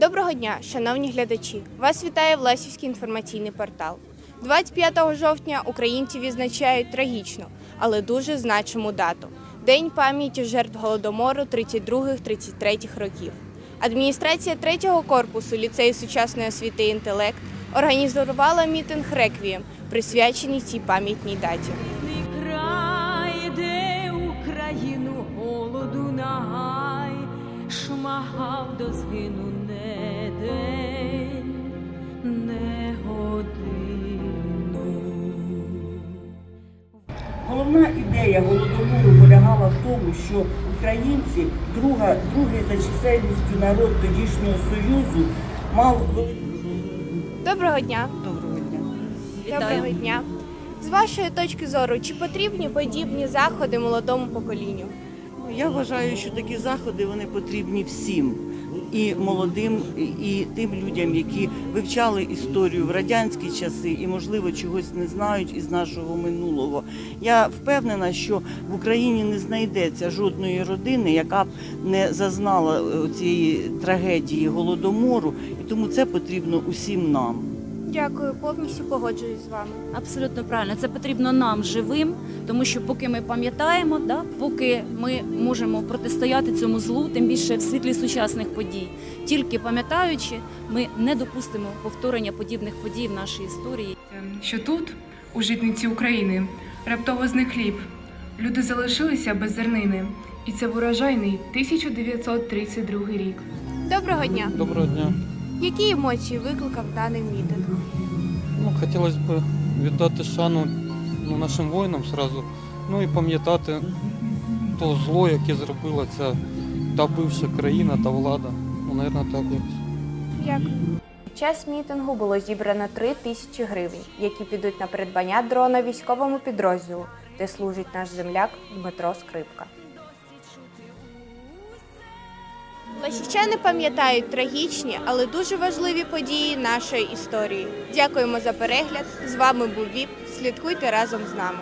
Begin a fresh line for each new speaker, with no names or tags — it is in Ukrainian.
Доброго дня, шановні глядачі! Вас вітає Власівський інформаційний портал. 25 жовтня українці відзначають трагічну, але дуже значиму дату День пам'яті жертв голодомору 32-33 років. Адміністрація 3-го корпусу ліцею сучасної освіти інтелект організувала мітинг реквієм, присвячений цій пам'ятній даті.
Шмагав до згину не день, не годину.
Головна ідея голодомору полягала в тому, що українці, друга, другий за чисельністю народ тодішнього союзу, мав
Доброго дня!
доброго дня.
Доброго дня. З вашої точки зору, чи потрібні подібні заходи молодому поколінню?
Ну, Я вважаю, що такі заходи вони потрібні всім. І молодим, і- тим людям, які вивчали історію в радянські часи і, можливо, чогось не знають із нашого минулого. Я впевнена, що в Україні не знайдеться жодної родини, яка б не зазнала е, цієї трагедії голодомору, і тому це потрібно усім нам.
Дякую, повністю погоджуюсь з вами.
Абсолютно правильно. Це потрібно нам живим, тому що поки ми пам'ятаємо, да, поки ми можемо протистояти цьому злу, тим більше в світлі сучасних подій. Тільки пам'ятаючи, ми не допустимо повторення подібних подій в нашій історії.
що тут, у житниці України, раптово зник хліб. Люди залишилися без зернини. І це в урожайний 1932 рік.
Доброго дня!
Доброго дня.
Які емоції викликав даний мітинг?
Ну, хотілося б віддати шану ну, нашим воїнам зразу, ну і пам'ятати то зло, яке зробила ця та бивша країна та влада. Ну, мабуть, так якось.
Дякую. Під час мітингу було зібрано 3 тисячі гривень, які підуть на придбання дрона військовому підрозділу, де служить наш земляк Дмитро Скрипка. Ласівчани пам'ятають трагічні, але дуже важливі події нашої історії. Дякуємо за перегляд. З вами був ВІП. Слідкуйте разом з нами.